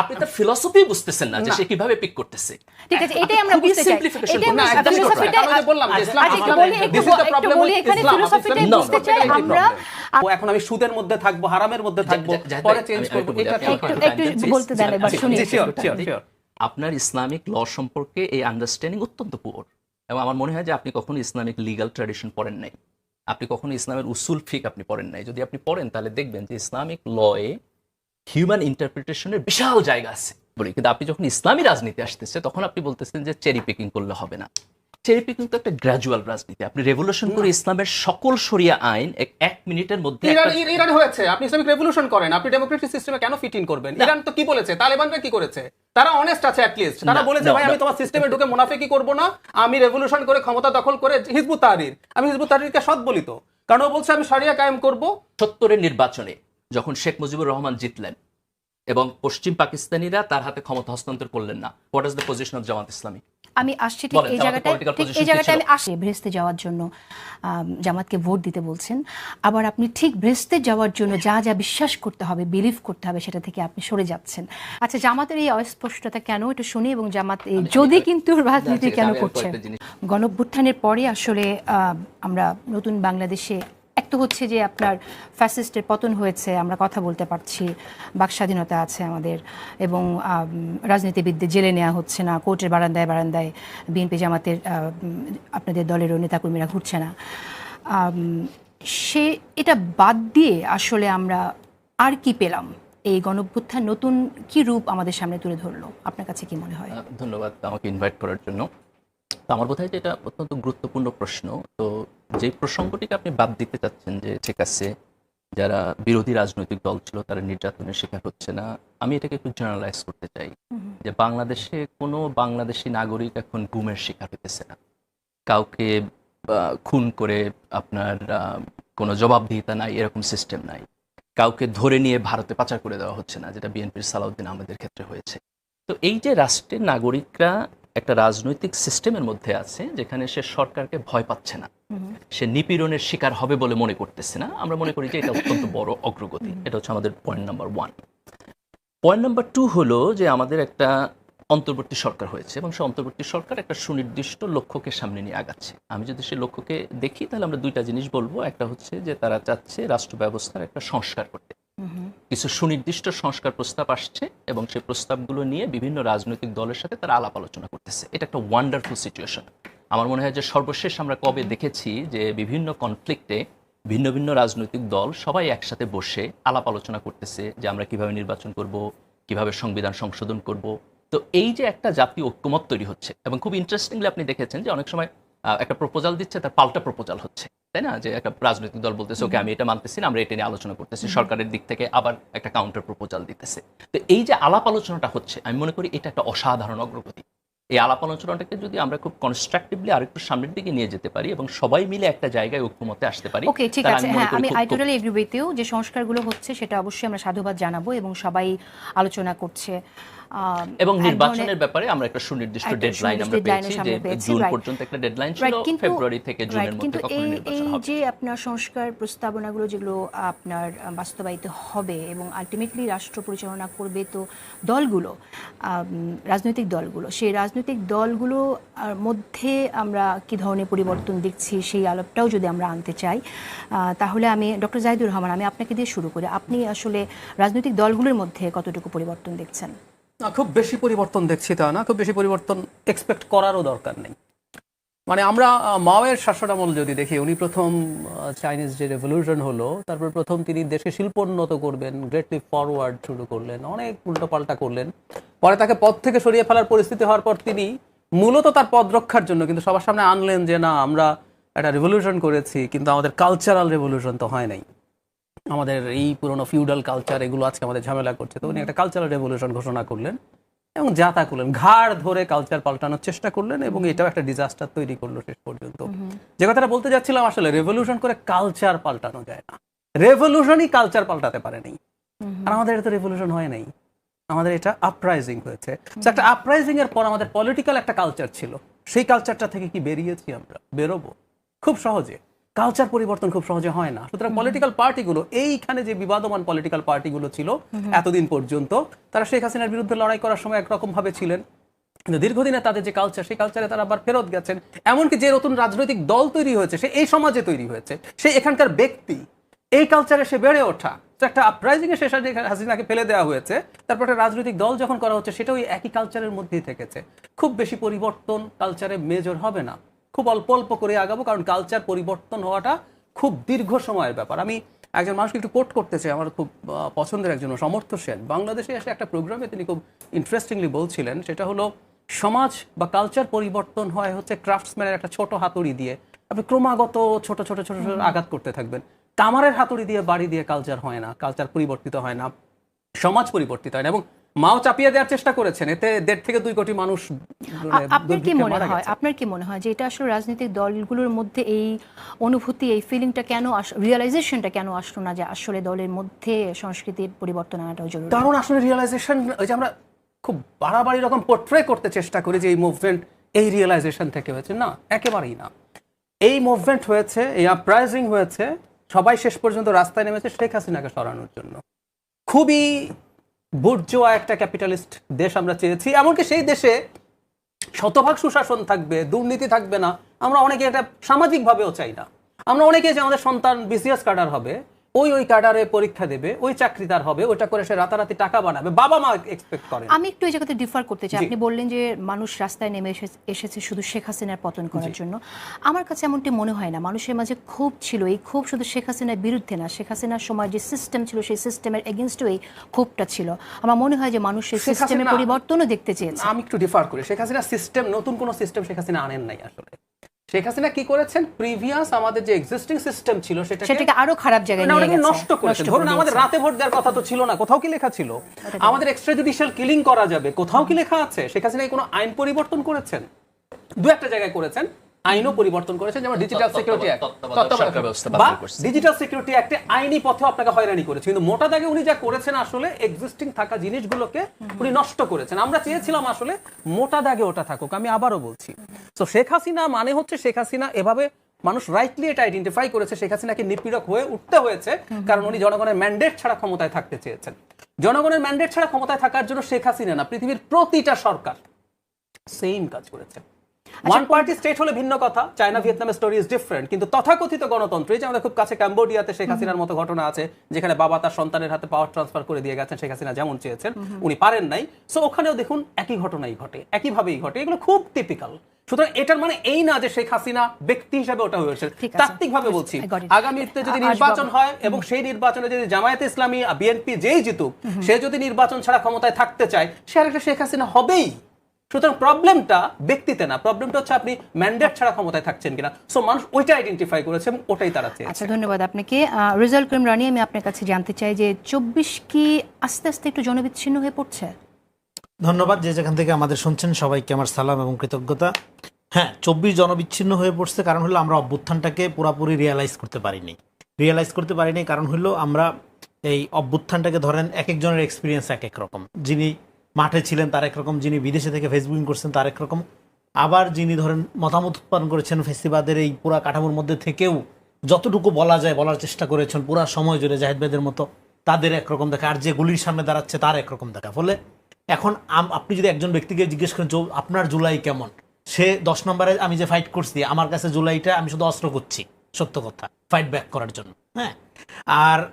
আপনি তার ফিলসফি বুঝতেছেন না যে সে কীভাবে পিক করতেছে। ঠিক আছে এটাই আমরা বুঝতে চাই। এটাই আমরা বললাম যে আচ্ছা, ইসলাম আচ্ছা, একটু আসলে বলি, এখানে বুঝতে চাই আমরা। ও এখন আমি সুদের মধ্যে থাকব হারামের মধ্যে থাকব পরে চেঞ্জ আমি একটু এটা বলতে দেন এবার, শুনি। আপনার ইসলামিক ল সম্পর্কে এই আন্ডারস্ট্যান্ডিং অত্যন্ত পুয়ার এবং আমার মনে হয় যে আপনি কখনো ইসলামিক লিগাল ট্র্যাডিশন পড়েন নাই। আপনি কখনো ইসলামের উসুল ফিক আপনি পড়েন নাই। যদি আপনি পড়েন তাহলে দেখবেন যে ইসলামিক লয়ে হিউম্যান ইন্টারপ্রিটেশনের বিশাল জায়গা আছে। বলি কিন্তু আপনি যখন ইসলামী রাজনীতি আসতেছে তখন আপনি বলতেছেন যে চেরি পিকিং করলে হবে না। চেরি পিকিং তো একটা গ্র্যাজুয়াল রাজনীতি। আপনি রেভলিউশন করে ইসলামের সকল শরিয়া আইন এক- এক মিনিটের মধ্যে ইরান হয়েছে। আপনি ইসলামিক রেভলিউশন করেন আপনি ডেমোক্রেটিক সিস্টেমে কেন ফিট ইন করবেন? ইরান তো কি বলেছে? তালেবানরা কি করেছে? তারা অনেস্ট আছে অ্যাটলিস্ট তারা বলেছে ভাই আমি তোমার সিস্টেমে ঢুকে মুনাফিকি করব না। আমি রেভলিউশন করে ক্ষমতা দখল করে হিজবুত তাহরির। আমি হিজবুত তাহরিরকে সৎ বলিত কারণ ও বলছে আমি শরিয়া কায়েম করব। সত্তরের নির্বাচনে যখন শেখ মুজিবুর রহমান জিতলেন এবং পশ্চিম পাকিস্তানিরা তার হাতে ক্ষমতা হস্তান্তর করলেন না what is the position of Jamaat Islami? আমি আসছি ঠিক এই জায়গাটায় ঠিক এই কি জায়গাটায় আমি আসি ভ্রেস্তে যাওয়ার জন্য জামাতকে ভোট দিতে বলছেন। আবার আপনি ঠিক ভ্রেস্তে যাওয়ার জন্য যা যা বিশ্বাস করতে হবে বিলিভ করতে হবে সেটা থেকে আপনি সরে যাচ্ছেন। আচ্ছা জামাতের এই অস্পষ্টতা কেন একটু শুনি এবং জামাত যদি কিন্তু রাজনীতি কেন করছে? গণভ্যুত্থানের পরে আসলে আহ, আমরা নতুন বাংলাদেশে তো হচ্ছে যে আপনার ফ্যাসিস্টের পতন হয়েছে, আমরা কথা বলতে পারছি, বাক স্বাধীনতা আছে আমাদের এবং রাজনীতিবিদদের জেলে নেওয়া হচ্ছে না, কোর্টের বারান্দায় বারান্দায় বিএনপি জামাতের আপনাদের দলেরও নেতাকর্মীরা ঘুরছে না। সে, এটা বাদ দিয়ে আসলে আমরা আর কি পেলাম? এই গণভ্যুত্থান নতুন কি রূপ আমাদের সামনে তুলে ধরলো? আপনার কাছে কি মনে হয়? ধন্যবাদ আমাকে ইনভাইট করার জন্য। আমার বোধ হয় যে এটা অত্যন্ত গুরুত্বপূর্ণ প্রশ্ন। তো যে প্রসঙ্গটিকে আপনি বাদ দিতে চাচ্ছেন যে ঠিক আছে যারা বিরোধী রাজনৈতিক দল ছিল তারা নির্যাতনের শিকার হচ্ছে না আমি এটাকে একটু জেনারেলাইজ করতে চাই যে বাংলাদেশে কোনো বাংলাদেশি নাগরিক এখন গুমের শিকার হতেছে না। কাউকে খুন করে আপনার কোনো জবাবদিহিতা নাই এরকম সিস্টেম নাই। কাউকে ধরে নিয়ে ভারতে পাচার করে দেওয়া হচ্ছে না যেটা বিএনপির সালাউদ্দিন আমাদের ক্ষেত্রে হয়েছে। তো এই যে রাষ্ট্রের নাগরিকরা একটা রাজনৈতিক সিস্টেমের মধ্যে আছে যেখানে সে সরকারকে ভয় পাচ্ছে না। সে নিপীড়নের শিকার হবে বলে মনে করতেছে না। আমরা মনে করি যে এটা অত্যন্ত বড় অগ্রগতি। এটা হচ্ছে আমাদের point number one point number two হলো যে আমাদের একটা অন্তর্বর্তী সরকার হয়েছে এবং সে অন্তর্বর্তী সরকার একটা সুনির্দিষ্ট লক্ষ্যকে সামনে নিয়ে আগাচ্ছে। আমি যদি সেই লক্ষ্যকে দেখি, তাহলে আমরা দুইটা জিনিস বলব। একটা হচ্ছে যে তারা চাচ্ছে রাষ্ট্র ব্যবস্থার একটা সংস্কার করতে। কিছু সুনির্দিষ্ট সংস্কার প্রস্তাব আসছে এবং সেই প্রস্তাবগুলো নিয়ে বিভিন্ন রাজনৈতিক দলের সাথে তারা আলাপ আলোচনা করতেছে। এটা একটা ওয়ান্ডারফুল সিচুয়েশন আমার মনে হয় যে সর্বশেষ আমরা কবে দেখেছি যে বিভিন্ন কনফ্লিক্টে ভিন্ন ভিন্ন রাজনৈতিক দল সবাই একসাথে বসে আলাপ আলোচনা করতেছে যে আমরা কীভাবে নির্বাচন করব কীভাবে সংবিধান সংশোধন করব। তো এই যে একটা জাতীয় ঐক্যমত তৈরি হচ্ছে এবং খুব ইন্টারেস্টিংলি আপনি দেখেছেন যে অনেক সময় একটা প্রপোজাল দিচ্ছে তার পাল্টা প্রপোজাল হচ্ছে। তাই না? যে একটা রাজনৈতিক দল বলতেছে ওকে আমি এটা মানতেছি না আমরা এটা নিয়ে আলোচনা করতেছি। সরকারের দিক থেকে আবার একটা কাউন্টার প্রপোজাল দিতেছে। তো এই যে আলাপ আলোচনাটা হচ্ছে আমি মনে করি এটা একটা অসাধারণ অগ্রগতি। এই আলাপ আলোচনাটাকে যদি আমরা খুব কনস্ট্রাকটিভলি আরেকটু সামনের দিকে নিয়ে যেতে পারি এবং সবাই মিলে একটা জায়গায় ঐক্যমতে আসতে পারি ওকে ঠিক আছে। হ্যাঁ আমি I totally agree with you যে সংস্কারগুলো হচ্ছে সেটা অবশ্যই আমরা সাধুবাদ জানাব এবং সবাই আলোচনা করছে। এবং নির্বাচনের ব্যাপারে আমরা একটা সুনির্দিষ্ট ডেডলাইন আমরা পেয়েছি যে জুন পর্যন্ত একটা ডেডলাইন ছিল কিন্তু- ফেব্রুয়ারি থেকে জুনের মধ্যে কখনো এই নির্বাচন এই হবে যে আপনার সংস্কার প্রস্তাবনাগুলো যেগুলো আপনার বাস্তবায়িত হবে এবং আলটিমেটলি রাষ্ট্র পরিচালনা করবে তো দলগুলো রাজনৈতিক দলগুলো সেই রাজনৈতিক দলগুলো মধ্যে আমরা কি ধরনের পরিবর্তন দেখছি সেই আলাপটাও যদি আমরা আনতে চাই আহ, তাহলে আমি ডক্টর জাহিদুর রহমান আমি আপনাকে দিয়ে শুরু করি। আপনি আসলে রাজনৈতিক দলগুলোর মধ্যে কতটুকু পরিবর্তন দেখছেন? না, খুব বেশি পরিবর্তন দেখছি তা না, খুব বেশি পরিবর্তন এক্সপেক্ট করারও দরকার নেই। মানে আমরা মাওয়ের শাসনামল যদি দেখি, উনি প্রথম চাইনিজ যে রেভলিউশন হলো, তারপর প্রথম তিনি দেশকে শিল্পোন্নত করবেন গ্রেটলি ফরওয়ার্ড শুরু করলেন, অনেক উল্টোপাল্টা করলেন। পরে তাকে পদ থেকে সরিয়ে ফেলার পরিস্থিতি হওয়ার পর তিনি মূলত তার পদ রক্ষার জন্য, কিন্তু সবার সামনে আনলেন যে, না, আমরা একটা রেভলিউশন করেছি, কিন্তু আমাদের কালচারাল রেভলিউশন তো হয় নাই। আমাদের এই পুরোনো ফিউডাল কালচার এগুলো আজকে আমাদের ঝামেলা করছে। তো উনি একটা কালচারাল রেভলিউশন ঘোষণা করলেন এবং যা তা করলেন। ঘাড় ধরে কালচার পাল্টানোর চেষ্টা করলেন এবং এটাও একটা ডিজাস্টার তৈরি করল শেষ পর্যন্ত। যে কথাটা বলতে যাচ্ছিলাম আসলে রেভলিউশন করে কালচার পাল্টানো যায় না। রেভলিউশনই কালচার পাল্টাতে পারেনি আর আমাদের এটা তো রেভলিউশন হয় নাই। আমাদের এটা আপরাইজিং হয়েছে। একটা আপরাইজিং এর পর আমাদের পলিটিক্যাল একটা কালচার ছিল। সেই কালচারটা থেকে কি বেরিয়েছি আমরা? বেরোবো? খুব সহজে। কালচার পরিবর্তন খুব সহজে হয় না। সুতরাং পলিটিক্যাল পার্টিগুলো এইখানে যে বিবাদমান পলিটিক্যাল পার্টিগুলো ছিল এতদিন পর্যন্ত তারা শেখ হাসিনার বিরুদ্ধে লড়াই করার সময় একরকম ভাবে ছিলেন। কিন্তু দীর্ঘদিনে তাদের যে কালচার সেই কালচারে তারা আবার ফেরত গেছেন। এমনকি যে নতুন রাজনৈতিক দল তৈরি হয়েছে সে এই সমাজে তৈরি হয়েছে। সে এখানকার ব্যক্তি এই কালচারে সে বেড়ে ওঠা। তো একটা আপরাইজিং এ শেষ হাসিনাকে ফেলে দেওয়া হয়েছে। তারপর একটা রাজনৈতিক দল যখন করা হচ্ছে সেটা ওই একই কালচারের মধ্যেই থেকেছে। খুব বেশি পরিবর্তন কালচারে মেজর হবে না। খুব অল্প অল্প করে আগাবো কারণ কালচার পরিবর্তন হওয়াটা খুব দীর্ঘ সময়ের ব্যাপার। আমি একজন মানুষকে একটু কোট করতে চাই আমার খুব পছন্দের একজন সমর্থ সেন। বাংলাদেশে এসে একটা প্রোগ্রামে তিনি খুব ইন্টারেস্টিংলি বলছিলেন সেটা হলো সমাজ বা কালচার পরিবর্তন হয় হচ্ছে ক্রাফটসম্যানের একটা ছোট হাতুড়ি দিয়ে। আপনি ক্রমাগত ছোট ছোট ছোট ছোট আঘাত করতে থাকবেন। কামারের হাতুড়ি দিয়ে বাড়ি দিয়ে কালচার হয় না কালচার পরিবর্তিত হয় না সমাজ পরিবর্তিত হয় না এবং মাও চাপিয়ে দেওয়ার চেষ্টা করেছেন এতে দেড় থেকে দুই কোটি মানুষ মানে আপনার কি মনে হয়? আপনার কি মনে হয় যে এটা আসলে রাজনৈতিক দলগুলোর মধ্যে এই অনুভূতি এই ফিলিংটা কেন রিয়েলাইজেশনটা কেন আসলো না যে আসলে দলের মধ্যে সংস্কৃতির পরিবর্তন আনাটাও জরুরি? কারণ আসলে রিয়েলাইজেশন ওই যে আমরা খুব বাড়াবাড়ি রকম পোর্ট্রে করতে চেষ্টা করি যে এই মুভমেন্ট এই রিয়েলাইজেশন থেকে হয়েছে। না একেবারেই না। এই মুভমেন্ট হয়েছে এই আপরাইজিং হয়েছে সবাই শেষ পর্যন্ত রাস্তায় নেমেছে শেখ হাসিনাকে সরানোর জন্য। খুবই বুর্জোয়া একটা ক্যাপিটালিস্ট দেশ আমরা চেয়েছি, এমনকি সেই দেশে শতভাগ সুশাসন থাকবে, দুর্নীতি থাকবে না। আমরা অনেকে এটা সামাজিকভাবেও চাই না। আমরা অনেকে যে আমাদের সন্তান বিসিএস কার্ডার হবে ওই ওই কাডারে পরীক্ষা দেবে ওই চাকরি তার হবে ওটা করে সে রাতারাতি টাকা বানাবে। বাবা মা এক্সপেক্ট করে আমি একটু এই জায়গাতে ডিফার করতে চাই। আপনি বললেন যে মানুষ রাস্তায় নেমে এসে- এসেছে শুধু শেখ হাসিনার পতন করার জন্য। আমার কাছে এমনটি মনে হয় না। মানুষের মাঝে ক্ষোভ ছিল। এই ক্ষোভ শুধু শেখ হাসিনার বিরুদ্ধে না। শেখ হাসিনার সময় যে সিস্টেম ছিল সেই সিস্টেমের এগেনস্টও এই ক্ষোভটা ছিল। আমার মনে হয় যে মানুষ সেই সিস্টেমের পরিবর্তনও দেখতে চেয়েছে। আমি একটু ডিফার করি। শেখ হাসিনা সিস্টেম নতুন কোনো সিস্টেম শেখ হাসিনা আনেন নাই আসলে। শেখ হাসিনা কি করেছেন? প্রিভিয়াস আমাদের যে এক্সিস্টিং সিস্টেম ছিল সেটাকে সেটাকে আরও খারাপ জায়গায় নিয়ে গেছে। নষ্ট করেছে ধরুন আমাদের রাতে ভোট দেওয়ার কথা তো ছিল না কোথাও কি লেখা ছিল? আমাদের এক্সট্রা জুডিশিয়াল কিলিং করা যাবে কোথাও কি লেখা আছে? শেখ হাসিনা কি কোনো আইন পরিবর্তন করেছেন? দু একটা জায়গায় করেছেন। আইনও পরিবর্তন করেছে যেমন ডিজিটাল সিকিউরিটি অ্যাক্ট তত্ত্বাবধায়ক সরকার ব্যবস্থা বা ডিজিটাল সিকিউরিটি অ্যাক্টে আইনি পথে আপনাকে হয়রানি করেছে। কিন্তু মোটা দাগে উনি যা করেছেন আসলে এক্সিস্টিং থাকা জিনিসগুলোকে উনি নষ্ট করেছেন। আমরা চেয়েছিলাম আসলে মোটা দাগে ওটা থাকুক আমি আবারও বলছি। তো শেখ হাসিনা মানে হচ্ছে শেখ হাসিনা এভাবে মানুষ রাইটলি এটা আইডেন্টিফাই করেছে শেখ হাসিনাকে নিপীড়ক হয়ে উঠতে হয়েছে কারণ উনি জনগণের ম্যান্ডেট ছাড়া ক্ষমতায় থাকতে চেয়েছেন। জনগণের ম্যান্ডেট ছাড়া ক্ষমতায় থাকার জন্য শেখ হাসিনা না পৃথিবীর প্রতিটা সরকার সেম কাজ করেছে। ওয়ান পার্টি স্টেট হলে ভিন্ন কথা। China Vietnam story is different কিন্তু তথাকথিত গণতন্ত্র এই যে আমাদের খুব কাছে ক্যাম্বোডিয়াতে শেখ হাসিনার মতো ঘটনা আছে যেখানে বাবা তার সন্তানের হাতে পাওয়ার ট্রান্সফার করে দিয়ে গেছেন শেখ হাসিনা যেমন চেয়েছেন উনি পারেন নাই। সো ওখানেও দেখুন একই ঘটনাই ঘটে একইভাবেই ঘটে। এগুলো খুব টিপিক্যাল সুতরাং এটার মানে এই না যে শেখ হাসিনা ব্যক্তি হিসেবে ওটা হয়েছে। তাত্ত্বিকভাবে বলছি আগামীতে যদি নির্বাচন হয় এবং সেই নির্বাচনে যদি জামায়াতে ইসলামী বিএনপি যেই জিতুক সে যদি নির্বাচন ছাড়া ক্ষমতায় থাকতে চায় সে আর একটা শেখ হাসিনা হবেই। সুতরাং প্রবলেমটা ব্যক্তিতে না প্রবলেমটা হচ্ছে আপনি ম্যান্ডেট ছাড়া ক্ষমতায় থাকছেন কিনা। সো মানুষ ওইটা আইডেন্টিফাই করেছে এবং ওটাই তারা চেয়েছে। আচ্ছা ধন্যবাদ আপনাকে। রেজাল্ট করিম রানী আমি আপনার কাছে জানতে চাই যে চব্বিশ কি আস্তে আস্তে একটু জনবিচ্ছিন্ন হয়ে পড়ছে? ধন্যবাদ যে যেখান থেকে আমাদের শুনছেন সবাইকে আমার সালাম এবং কৃতজ্ঞতা। হ্যাঁ চব্বিশ জনবিচ্ছিন্ন হয়ে পড়ছে কারণ হলো আমরা অভ্যুত্থানটাকে পুরোপুরি রিয়েলাইজ করতে পারিনি। রিয়েলাইজ করতে পারিনি কারণ হলো আমরা এই অভ্যুত্থানটাকে ধরেন এক একজনের এক্সপিরিয়েন্স এক এক রকম। যিনি মাঠে ছিলেন তার একরকম যিনি বিদেশে থেকে ফেসবুকিং করছেন, তার একরকম আবার যিনি ধরেন মতামত উৎপাদন করেছেন ফেস্টিভালের এই পুরা কাঠামোর মধ্যে থেকেও যতটুকু বলা যায় বলার চেষ্টা করেছেন, পুরা সময় জুড়ে জাহেদ ভাইদের মতো তাদের একরকম দেখা, আর যে গুলির সামনে দাঁড়াচ্ছে তার একরকম দেখা। ফলে এখন আপনি যদি একজন ব্যক্তিকে জিজ্ঞেস করেন, "চৌ- আপনার জুলাই কেমন? সে দশ নম্বরে, আমি যে ফাইট করছি, আমার কাছে জুলাইটা আমি শুধু অস্ত্র করছি সত্য কথা ফাইট ব্যাক করার জন্য। হ্যাঁ? আর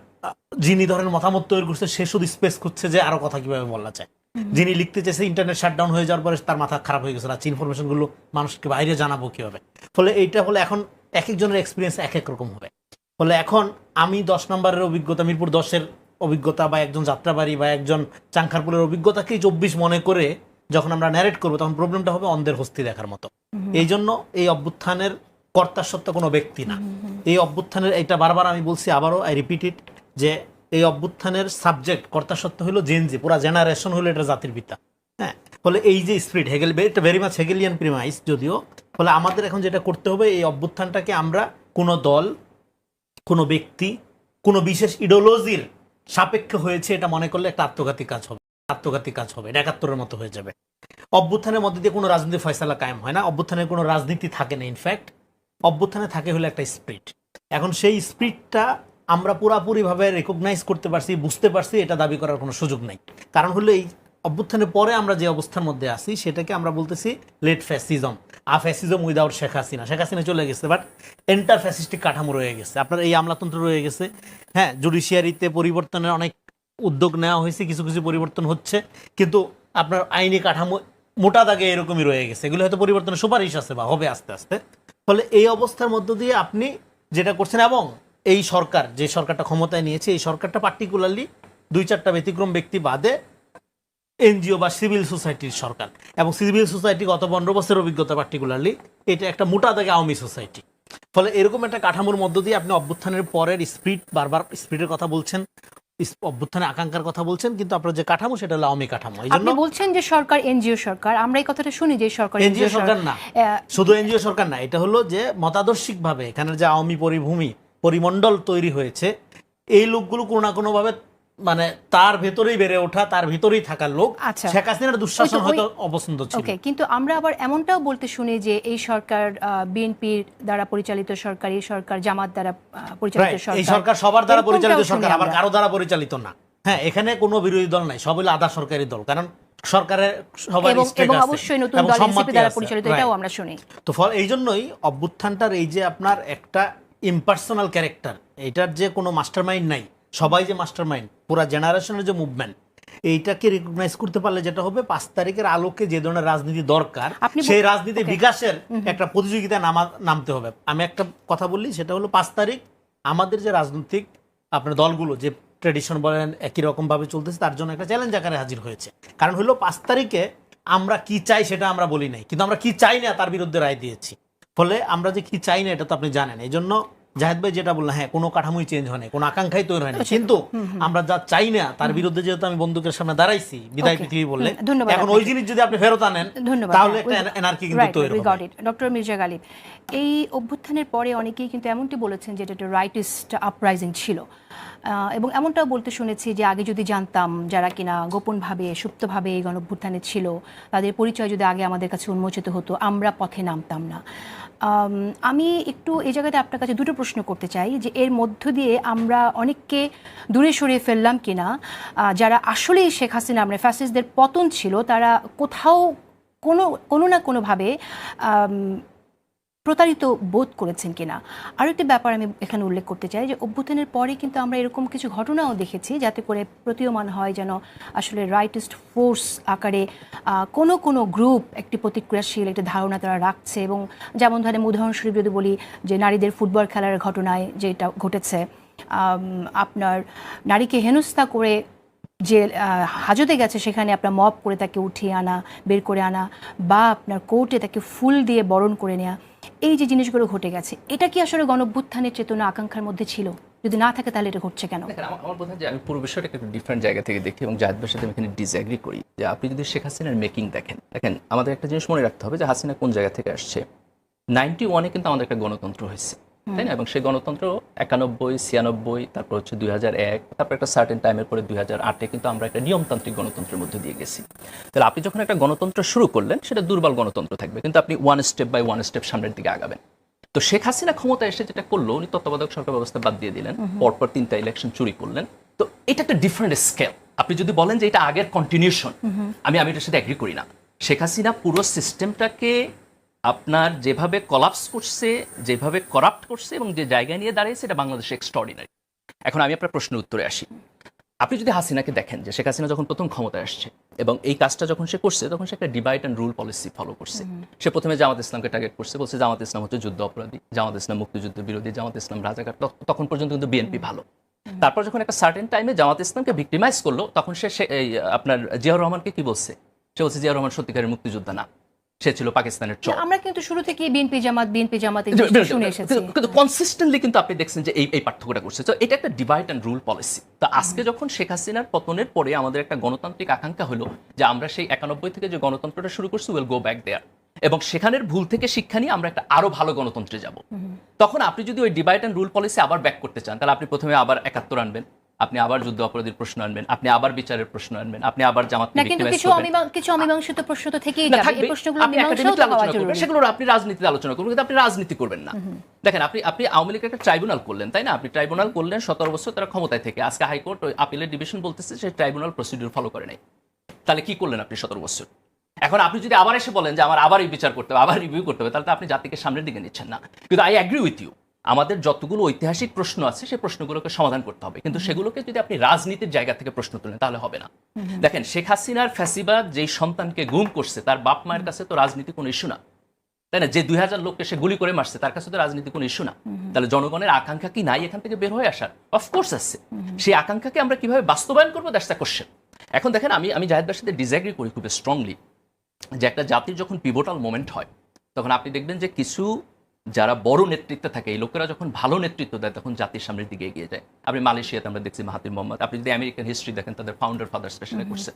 যিনি ধরেন মতামত তৈরি করছে, সে শুধু স্পেস খুঁজছে যে আরও কথা কীভাবে বলা যায়। যিনি লিখতে চেয়েছে ইন্টারনেট শাটডাউন হয়ে যাওয়ার পরে তার মাথা খারাপ হয়ে গেছে। রাজ্য ইনফরমেশনগুলো মানুষকে বাইরে জানাব কীভাবে? ফলে এইটা হলে এখন এক একজনের এক্সপিরিয়েন্স এক এক রকম হবে। ফলে এখন আমি দশ নম্বরের অভিজ্ঞতা মিরপুর দশের অভিজ্ঞতা বা একজন যাত্রাবাড়ি বা একজন চাংখারপুলের অভিজ্ঞতাকেই চব্বিশ মনে করে যখন আমরা ন্যারেট করব তখন প্রবলেমটা হবে অন্ধের হস্তি দেখার মতো। এই জন্য এই অভ্যুত্থানের কর্তার সত্য কোনো ব্যক্তি না। এই অভ্যুত্থানের এটা বারবার আমি বলছি আবারও আই রিপিট ইট যে এই অভ্যুত্থানের সাবজেক্ট কর্তা সত্য হলো জেনজি পুরা জেনারেশন হলো এটা জাতির পিতা। হ্যাঁ ফলে এই যে স্পিরিট হেগেল এটা ভেরি মাছ হেগেলিয়ান প্রিমাইস যদিও, ফলে আমাদের এখন যেটা করতে হবে, এই অভ্যুত্থানটাকে আমরা কোনো দল, কোনো ব্যক্তি, কোনো বিশেষ ইডোলজির সাপেক্ষ হয়েছে এটা মনে করলে একটা আত্মঘাতী কাজ হবে, আত্মঘাতী কাজ হবে, এটা একাত্তরের মতো হয়ে যাবে। অভ্যুত্থানের মধ্যে দিয়ে কোনো রাজনীতি ফয়সালা কায়েম হয় না, অভ্যুত্থানের কোনো রাজনীতি থাকে না ইনফ্যাক্ট অভ্যুত্থানে থাকে হলো একটা স্পিরিট এখন সেই স্পিডটা আমরা পুরাপুরিভাবে রেকগনাইজ করতে পারছি, বুঝতে পারছি, এটা দাবি করার কোনো সুযোগ নেই। কারণ হলো এই অভ্যুত্থানের পরে আমরা যে অবস্থার মধ্যে আছি, সেটাকে আমরা বলতেছি late fascism a fascism without Sheikh Hasina Sheikh Hasina চলে গেছে বাট এন্টার ফ্যাসিস্টিক কাঠামো রয়ে গেছে। আপনার এই আমলাতন্ত্র রয়ে গেছে। হ্যাঁ জুডিশিয়ারিতে পরিবর্তনের অনেক উদ্যোগ নেওয়া হয়েছে, কিছু কিছু পরিবর্তন হচ্ছে, কিন্তু আপনার আইনি কাঠামো মোটা দাগে এরকমই রয়ে গেছে। এগুলো হয়তো পরিবর্তনের সুপারিশ আছে বা হবে আস্তে আস্তে। ফলে এই অবস্থার মধ্য দিয়ে আপনি যেটা করছেন, এবং এই সরকার যে সরকারটা ক্ষমতায় নিয়েছে এই সরকারটা পার্টিকুলারলি দুই চারটা ব্যতিক্রম ব্যক্তি বাদে এনজিও বা সিভিল সোসাইটির সরকার। এবং সিভিল সোসাইটি গত পনেরো বছরের অভিজ্ঞতা পার্টিকুলারলি এটা একটা মোটা দাগে আওয়ামী সোসাইটি। ফলে এরকম একটা কাঠামোর মধ্য দিয়ে আপনি অভ্যুত্থানের পরের স্পিড বারবার স্পিডের কথা বলছেন অভ্যুত্থানের আকাঙ্ক্ষার কথা বলছেন কিন্তু আপনার যে কাঠামো সেটা হলো আওয়ামী কাঠামো। এই জন্য আপনি বলছেন যে সরকার এনজিও সরকার আমরা এই কথাটা শুনি যে সরকার এনজিও সরকার না। শুধু এনজিও সরকার না এটা হলো যে মতাদর্শিক ভাবে এখানের যে আওয়ামী পরিভূমি পরিমণ্ডল তৈরি হয়েছে এই লোকগুলো কোনো না কোনো ভাবে মানে তার ভেতরেই বেড়ে ওঠা তার ভিতরেই থাকার লোক। আচ্ছা। শেখ হাসিনার দুঃশাসন হয়তো অপছন্দ ছিল। ওকে কিন্তু আমরা আবার এমনটাও বলতে শুনি যে এই সরকার বিএনপির দ্বারা পরিচালিত সরকার এই সরকার জামাত দ্বারা পরিচালিত Right, এই সরকার। সবার দ্বারা পরিচালিত সরকার আবার কারও দ্বারা পরিচালিত না। হ্যাঁ এখানে কোনো বিরোধী দল নাই সব হলো আধা সরকারি দল কারণ সরকারের সবার এবং অবশ্যই নতুন দল এনসিপি দ্বারা পরিচালিত এটাও আমরা শুনি। তো ফল এই জন্যই অভ্যুত্থানটার এই যে আপনার একটা ইম্পার্সোনাল ক্যারেক্টার এটার যে কোনো মাস্টার মাইন্ড নাই সবাই যে মাস্টার মাইন্ড পুরা জেনারেশনের যে মুভমেন্ট এইটাকে রিকগনাইজ করতে পারলে যেটা হবে পাঁচ তারিখের আলোকে যে ধরনের রাজনীতি দরকার আপনি সেই রাজনীতি বিকাশের একটা প্রতিযোগিতায় নামা নামতে হবে। আমি একটা কথা বললি সেটা হলো পাঁচ তারিখ আমাদের যে রাজনৈতিক আপনার দলগুলো যে ট্রেডিশন বলেন একই রকমভাবে চলতেছে তার জন্য একটা চ্যালেঞ্জ আকারে হাজির হয়েছে। কারণ হলো পাঁচ তারিখে আমরা কি চাই সেটা আমরা বলি নাই কিন্তু আমরা কি চাই না তার বিরুদ্ধে রায় দিয়েছি। ফলে আমরা যে কি চাই না এটা তো আপনি জানেন। এই জন্য জাহেদ ভাই যেটা বললেন হ্যাঁ কোনো কাঠামোই চেঞ্জ হয়নি কোনো আকাঙ্ক্ষাই তৈরি হয়নি কিন্তু আমরা যা চাই না তার বিরুদ্ধে যেহেতু আমি বন্দুকের সামনে দাঁড়াইছি বিদায় পৃথিবী বললে ধন্যবাদ এখন ওই জিনিস যদি আপনি ফেরত আনেন তাহলে হ্যাঁ, একটা এনার্কি কিন্তু তৈরি হবে। ডক্টর মির্জা গালিব এই অভ্যুত্থানের পরে অনেকেই কিন্তু এমনটি বলেছেন যে এটা একটা রাইটিস্ট আপরাইজিং ছিল। এবং এমনটাও বলতে শুনেছি যে আগে যদি জানতাম যারা কিনা গোপনভাবে, সুপ্তভাবে এই গণঅভ্যুত্থানে ছিল, তাদের পরিচয় যদি আগে আমাদের কাছে উন্মোচিত হতো, আমরা পথে নামতাম না। আমি একটু এই জায়গাতে আপনার কাছে দুটো প্রশ্ন করতে চাই যে এর মধ্য দিয়ে আমরা অনেককে দূরে সরিয়ে ফেললাম কিনা। যারা আসলেই শেখ হাসিনা মানে ফ্যাসিসদের পতন ছিল, তারা কোথাও কোনো কোনো না কোনোভাবে প্রতারিত বোধ করেছেন কিনা? আরও একটি ব্যাপার আমি এখানে উল্লেখ করতে চাই যে, অভ্যুত্থানের পরে কিন্তু আমরা এরকম কিছু ঘটনাও দেখেছি যাতে করে প্রতীয়মান হয় যেন আসলে রাইটিস্ট ফোর্স আকারে কোনো কোনো গ্রুপ একটি প্রতিক্রিয়াশীল একটি ধারণা তারা রাখছে এবং যেমন ধরেন উদাহরণস্বরূপ যদি বলি যে, নারীদের ফুটবল খেলার ঘটনায় যেটা ঘটেছে আপনার নারীকে হেনস্থা করে যে হাজতে গেছে সেখানে আপনার মপ করে তাকে উঠিয়ে আনা, বের করে আনা বা আপনার কোর্টে তাকে ফুল দিয়ে বরণ করে নেওয়া এই যে জিনিসগুলো ঘটে গেছে, এটা কি আসলে গণভ্যুত্থানের চেতনা আকাঙ্ক্ষার মধ্যে ছিল? যদি না থাকে তাহলে এটা ঘটছে কেন? আমার বোধ হয় যে আমি পুরো বিষয়টাকে একটু ডিফারেন্ট জায়গা থেকে দেখি এবং জাহেদ সাথে আমি এখানে ডিসঅ্যাগ্রি করি। যে আপনি যদি শেখ হাসিনার মেকিং দেখেন দেখেন, আমাদের একটা জিনিস মনে রাখতে হবে যে হাসিনা কোন জায়গা থেকে আসছে? নাইনটি ওয়ানে কিন্তু আমাদের একটা গণতন্ত্র হয়েছে। তাই না? এবং সেই গণতন্ত্র একানব্বই ছিয়ানব্বই তারপর হচ্ছে দুই হাজার এক তারপর একটা সার্টেন টাইমের পরে দুই হাজার আটে কিন্তু আমরা একটা নিয়মতান্ত্রিক গণতন্ত্রের মধ্যে দিয়ে গেছি। তাহলে আপনি যখন একটা গণতন্ত্র শুরু করলেন সেটা দুর্বল গণতন্ত্র থাকবে কিন্তু আপনি one step by one step সামনের দিকে আগাবেন। তো শেখ হাসিনা ক্ষমতা এসে যেটা করল উনি তত্ত্বাবধায়ক সরকার ব্যবস্থা বাদ দিয়ে দিলেন পরপর তিনটা ইলেকশন চুরি করলেন। তো এটা একটা ডিফারেন্ট স্কেল আপনি যদি বলেন যে এটা আগের কন্টিনিউশন আমি আমি এটার সাথে এগ্রি করি না। শেখ হাসিনা পুরো সিস্টেমটাকে আপনার যেভাবে কলাপস করছে যেভাবে করাপ্ট করছে এবং যে জায়গায় নিয়ে দাঁড়িয়েছে এটা বাংলাদেশে এক্সট্রাঅর্ডিনারি এখন আমি আপনার প্রশ্নের উত্তরে আসি। আপনি যদি হাসিনাকে দেখেন যে শেখ হাসিনা যখন প্রথম ক্ষমতায় আসছে এবং এই কাজটা যখন সে করছে তখন সে একটা divide and rule policy follow করছে। সে প্রথমে জামাত ইসলামকে টার্গেট করছে বলছে জামাত ইসলাম হচ্ছে যুদ্ধ অপরাধী জামাত ইসলাম মুক্তিযুদ্ধ বিরোধী জামাত ইসলাম রাজাকার তখন পর্যন্ত কিন্তু বিএনপি ভালো। তারপর যখন একটা সার্টেন টাইমে জামাত ইসলামকে ভিক্টিমাইজ করল তখন সে সে- আপনার জিয়াউর রহমানকে কি বলছে? সে বলছে জিয়াউর রহমান সত্যিকারের মুক্তিযোদ্ধা না। সে ছিল পাকিস্তানের চর। আমরা কিন্তু শুরু থেকে বিএনপি জামাত বিএনপি জামাত শুনে এসেছি। কিন্তু- কিন্তু কনসিস্টেন্টলি কিন্তু আপনি দেখছেন যে এই এই পার্থক্যটা করছে তো এটা একটা ডিভাইড অ্যান্ড রুল পলিসি তো আজকে যখন শেখ হাসিনার পতনের পরে আমাদের একটা গণতান্ত্রিক আকাঙ্ক্ষা হলো যে আমরা সেই একানব্বই থেকে যে গণতন্ত্রটা শুরু করছি উইল গো ব্যাক দেয়ার এবং সেখানের ভুল থেকে শিক্ষা নিয়ে আমরা একটা আরও ভালো গণতন্ত্রে যাব। তখন আপনি যদি ওই ডিভাইড অ্যান্ড রুল পলিসি আবার ব্যাক করতে চান তাহলে আপনি প্রথমে আবার একাত্তর আনবেন। আপনি আবার যুদ্ধ অপরাধীর প্রশ্ন আনবেন আপনি আবার বিচারের প্রশ্ন আনবেন আপনি আবার জামাত না কিন্তু কিছু কিছু অমীমাংসিত প্রশ্ন তো থেকেই যাবে। এই প্রশ্নগুলো academic হওয়া আলোচনা করবেন, জরুরি। সেগুলো আপনি রাজনীতিতে আলোচনা করবেন কিন্তু আপনি রাজনীতি করবেন না। দেখেন আপনি আপনি আওয়ামী লীগের একটা ট্রাইব্যুনাল করলেন তাই না? আপনি ট্রাইব্যুনাল করলেন সতেরো বছর তারা ক্ষমতায় থেকে। আজকে হাইকোর্ট ওই আপিলের ডিভিশন বলতেছে সেই ট্রাইব্যুনাল প্রসিডিউর ফলো করে নাই। তাহলে কি করলেন আপনি সতেরো বছর? এখন আপনি যদি আবার এসে বলেন যে আমার আবার বিচার করতে হবে আবার রিভিউ করতে হবে তাহলে তো আপনি জাতিকে সামনের দিকে নিচ্ছেন না। কিন্তু আই অ্যাগ্রি উইথ ইউ আমাদের যতগুলো ঐতিহাসিক প্রশ্ন আছে সেই প্রশ্নগুলোকে সমাধান করতে হবে। কিন্তু সেগুলোকে যদি আপনি রাজনীতির জায়গা থেকে প্রশ্ন তুলেন তাহলে হবে না। দেখেন শেখ হাসিনার ফ্যাসিবাদ যেই সন্তানকে গুম করছে তার বাপ মায়ের কাছে তো রাজনীতি কোনো ইস্যু না। তাই না? যে দুই হাজার লোককে সে গুলি করে মারছে তার কাছে তো রাজনীতি কোনো ইস্যু না। তাহলে জনগণের আকাঙ্ক্ষা কি নাই এখান থেকে বের হয়ে আসার? অফকোর্স আছে। সেই আকাঙ্ক্ষাকে আমরা কীভাবে বাস্তবায়ন করব? দ্যাটস দ্য কোশ্চেন এখন দেখেন আমি আমি জাহেদ ভাইয়ের সাথে ডিসঅ্যাগ্রি করি খুব স্ট্রংলি যে একটা জাতির যখন পিভোটাল মোমেন্ট হয় তখন আপনি দেখবেন যে কিছু যারা বড় নেতৃত্বে থাকে এই লোকেরা যখন ভালো নেতৃত্ব দেয় তখন জাতির সামনের দিকে এগিয়ে যায়। আপনি মালয়েশিয়াতে আমরা দেখছি মাহাতির মোহাম্মদ। আপনি যদি আমেরিকান হিস্ট্রি দেখেন তাদের ফাউন্ডার ফাদার স্পেশালি করছে।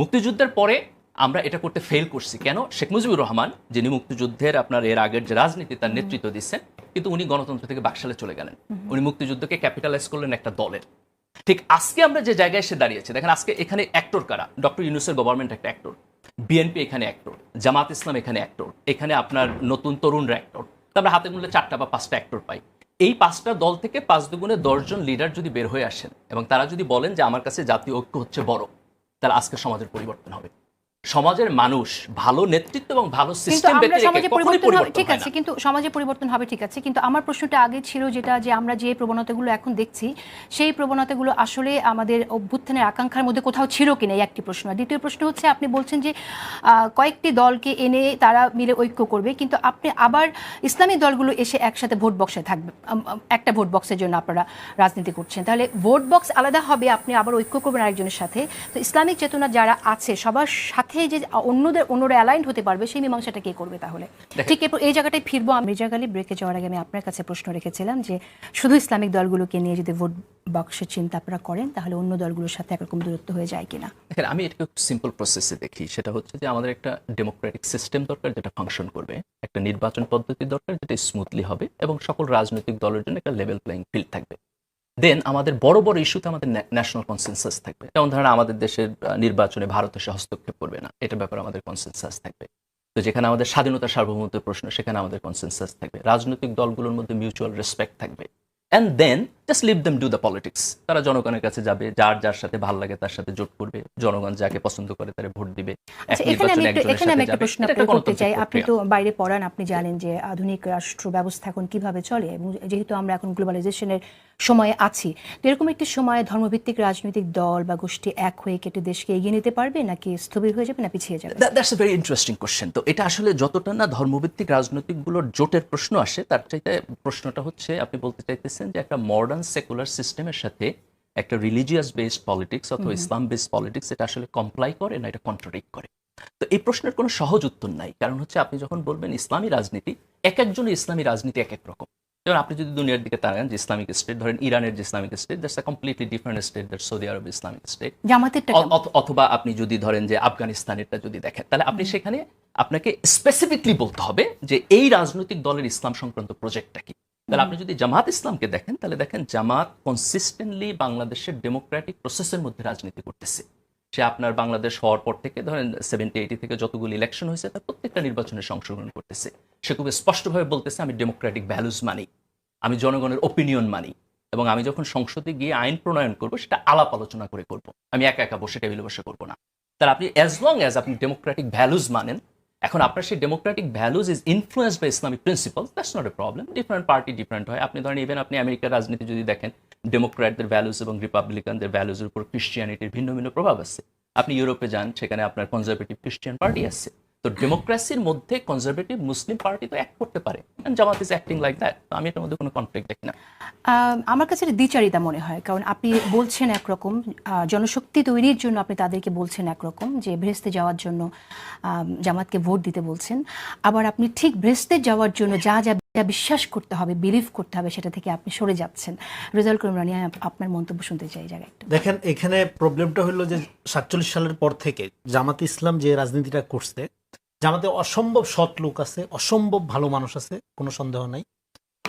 মুক্তিযুদ্ধের পরে আমরা এটা করতে ফেল করছি। কেন? শেখ মুজিবুর রহমান যিনি মুক্তিযুদ্ধের আপনার এর আগের যে রাজনীতি তার নেতৃত্ব দিচ্ছেন কিন্তু উনি গণতন্ত্র থেকে বাকশালে চলে গেলেন। উনি মুক্তিযুদ্ধকে ক্যাপিটালাইজ করলেন একটা দলের। ঠিক আজকে আমরা যে জায়গায় এসে দাঁড়িয়েছি দেখেন আজকে এখানে অ্যাক্টর কারা? ডক্টর ইউনুসের গভর্নমেন্ট একটা অ্যাক্টর বিএনপি এখানে অ্যাক্টর জামাত ইসলাম এখানে অ্যাক্টর এখানে আপনার নতুন তরুণরা অ্যাক্টর তারপরে হাতে মূল্যে চারটা বা পাঁচটা অ্যাক্টর পাই। এই পাঁচটা দল থেকে পাঁচ দুগুণে দশজন লিডার যদি বের হয়ে আসেন এবং তারা যদি বলেন যে আমার কাছে জাতীয় ঐক্য হচ্ছে বড়, তাহলে আজকে সমাজের পরিবর্তন হবে। সমাজের মানুষ ভালো নেতৃত্ব এবং ভালো সিস্টেম ঠিক আছে কিন্তু সমাজে পরিবর্তন হবে ঠিক আছে কিন্তু আমার প্রশ্নটা আগে ছিল যেটা যে আমরা যে প্রবণতাগুলো এখন দেখছি সেই প্রবণতাগুলো আসলে আমাদের অভ্যুত্থানের আকাঙ্ক্ষার মধ্যে কোথাও ছিল কিনা এই একটি প্রশ্ন। দ্বিতীয় প্রশ্ন হচ্ছে আপনি বলছেন যে কয়েকটি দলকে এনে তারা মিলে ঐক্য করবে কিন্তু আপনি আবার ইসলামী দলগুলো এসে একসাথে ভোট বক্সে থাকবে একটা ভোট বক্সের জন্য আপনারা রাজনীতি করছেন। তাহলে ভোট বক্স আলাদা হবে আপনি আবার ঐক্য করবেন আরেকজনের সাথে। তো ইসলামিক চেতনা যারা আছে সবার সাথে যে অন্যদের অন্যরা অ্যালাইন্ড হতে পারবে সেই মীমাংসাটা কে করবে তাহলে? ঠিক এই জায়গাটায় ফিরবো আমি মির্জা গালি ব্রেকে যাওয়ার আগে আমি আপনার কাছে প্রশ্ন রেখেছিলাম যে শুধু ইসলামিক দলগুলোকে নিয়ে যদি ভোট বক্সের চিন্তা আপনারা করেন তাহলে অন্য দলগুলোর সাথে একরকম দূরত্ব হয়ে যায় কিনা? দেখেন আমি এটাকে সিম্পল প্রসেসে দেখি। সেটা হচ্ছে যে আমাদের একটা ডেমোক্রেটিক সিস্টেম দরকার যেটা ফাংশন করবে। একটা নির্বাচন পদ্ধতি দরকার যেটা স্মুথলি হবে এবং সকল রাজনৈতিক দলের জন্য একটা লেভেল প্লেইং ফিল্ড থাকবে। দেন আমাদের বড় বড় ইস্যুতে আমাদের ন্যাশনাল কনসেনসাস থাকবে। যেমন ধরেন আমাদের দেশের নির্বাচনে ভারত এসে হস্তক্ষেপ করবে না। এটার ব্যাপারে আমাদের কনসেনসাস থাকবে। তো যেখানে আমাদের স্বাধীনতা সার্বভৌমত্বের প্রশ্ন সেখানে আমাদের কনসেনসাস থাকবে। রাজনৈতিক দলগুলোর মধ্যে মিউচুয়াল রেসপেক্ট থাকবে। And then just leave them do the politics তারা জনগণের কাছে যাবে যার যার সাথে ভালো লাগে তার সাথে জোট করবে। জনগণ যাকে পছন্দ করে তারা ভোট দিবে। আচ্ছা এখানে আমি একটু প্রশ্ন করতে চাই। আপনি তো বাইরে পড়ান আপনি জানেন যে আধুনিক রাষ্ট্র ব্যবস্থা এখন কীভাবে চলে। এবং যেহেতু আমরা এখন গ্লোবালাইজেশনের সময়ে আছি। তো এরকম একটি সময়ে ধর্মভিত্তিক রাজনৈতিক দল বা গোষ্ঠী এক হয়ে কেটে দেশকে এগিয়ে নিতে পারবে নাকি স্থবির হয়ে যাবে না পিছিয়ে যাবে? That's a very interesting question তো এটা আসলে যতটা না ধর্মভিত্তিক রাজনৈতিক রাজনৈতিকগুলোর জোটের প্রশ্ন আসে তার চাইতে প্রশ্নটা হচ্ছে আপনি বলতে চাইতেছেন যে একটা মডার্ন সেকুলার সিস্টেমের সাথে একটা রিলিজিয়াস বেসড পলিটিক্স অথবা ইসলাম বেসড পলিটিক্স এটা আসলে কমপ্লাই করে না এটা কন্ট্রাডিক্ট করে? তো এই প্রশ্নের কোনো সহজ উত্তর নাই। কারণ হচ্ছে আপনি যখন বলবেন ইসলামী রাজনীতি এক একজনের ইসলামী রাজনীতি এক এক রকম। যেমন আপনি যদি দুনিয়ার দিকে তাকান যে ইসলামিক স্টেট ধরেন ইরানের যে Islamic state that's a completely different state that Saudi Arabia Islamic state অথবা আপনি যদি ধরেন যে আফগানিস্তানেরটা যদি দেখেন তাহলে আপনি সেখানে আপনাকে স্পেসিফিকলি বলতে হবে যে এই রাজনৈতিক দলের ইসলাম সংক্রান্ত প্রজেক্টটা কি। তাহলে আপনি যদি জামাত ইসলামকে দেখেন তাহলে দেখেন জামাত কনসিস্টেন্টলি বাংলাদেশের ডেমোক্রেটিক প্রসেসের মধ্যে রাজনীতি করতেছে। সে আপনার বাংলাদেশ হওয়ার পর থেকে, ধরেন সেভেন্টি এইটি থেকে যতগুলো ইলেকশন হয়েছে, তার প্রত্যেকটা নির্বাচনে অংশগ্রহণ করতেছে। সে খুব স্পষ্টভাবে বলতেছে, আমি ডেমোক্রেটিক ভ্যালুজ মানি, আমি জনগণের ওপিনিয়ন মানি এবং আমি যখন সংসদে গিয়ে আইন প্রণয়ন করব, সেটা আলাপ আলোচনা করে করব। আমি একা একা বসে টেবিলে বসে করব না। তাহলে আপনি অ্যাজ লং অ্যাজ আপনি ডেমোক্রেটিক ভ্যালুজ মানেন এখন আপনার সেই democratic values is influence by Islamic principle that's not a problem different party different হয়। আপনি ধরেন ইভেন আপনি আমেরিকার রাজনীতি যদি দেখেন ডেমোক্র্যাটদের ভ্যালুজ এবং রিপাবলিকানদের ভ্যালুজের উপর ক্রিশ্চিয়ানিটির ভিন্ন ভিন্ন প্রভাব আছে। আপনি ইউরোপে যান, সেখানে আপনার কনজারভেটিভ খ্রিস্টিয়ান পার্টি আছে। তো ডেমোক্রেসির মধ্যে কনজারভেটিভ মুসলিম পার্টি তো অ্যাক্ট করতে পারে। Jamaat is acting like that তো আমি এটার মধ্যে কোনো কনফ্লিক্ট দেখি না। আহ, আমার কাছে দ্বিচারিতা মনে হয় কারণ আপনি বলছেন একরকম আহ, জনশক্তি তৈরির জন্য আপনি তাদেরকে বলছেন একরকম যে ভ্রেস্তে যাওয়ার জন্য আহ, জামাতকে ভোট দিতে বলছেন। আবার আপনি ঠিক ভ্রেস্তে যাওয়ার জন্য যা যা যা বিশ্বাস করতে হবে বিলিভ করতে হবে সেটা থেকে আপনি সরে যাচ্ছেন। রেজাল্ট করিম রানি আমি আপনার মন্তব্য শুনতে চাই এই জায়গায় একটু। দেখেন এখানে প্রবলেমটা হলো যে সাতচল্লিশ সালের পর থেকে জামাত ইসলাম যে রাজনীতিটা করছে জামাতে অসম্ভব সৎ লোক আছে, অসম্ভব ভালো মানুষ আছে, কোনো সন্দেহ নাই।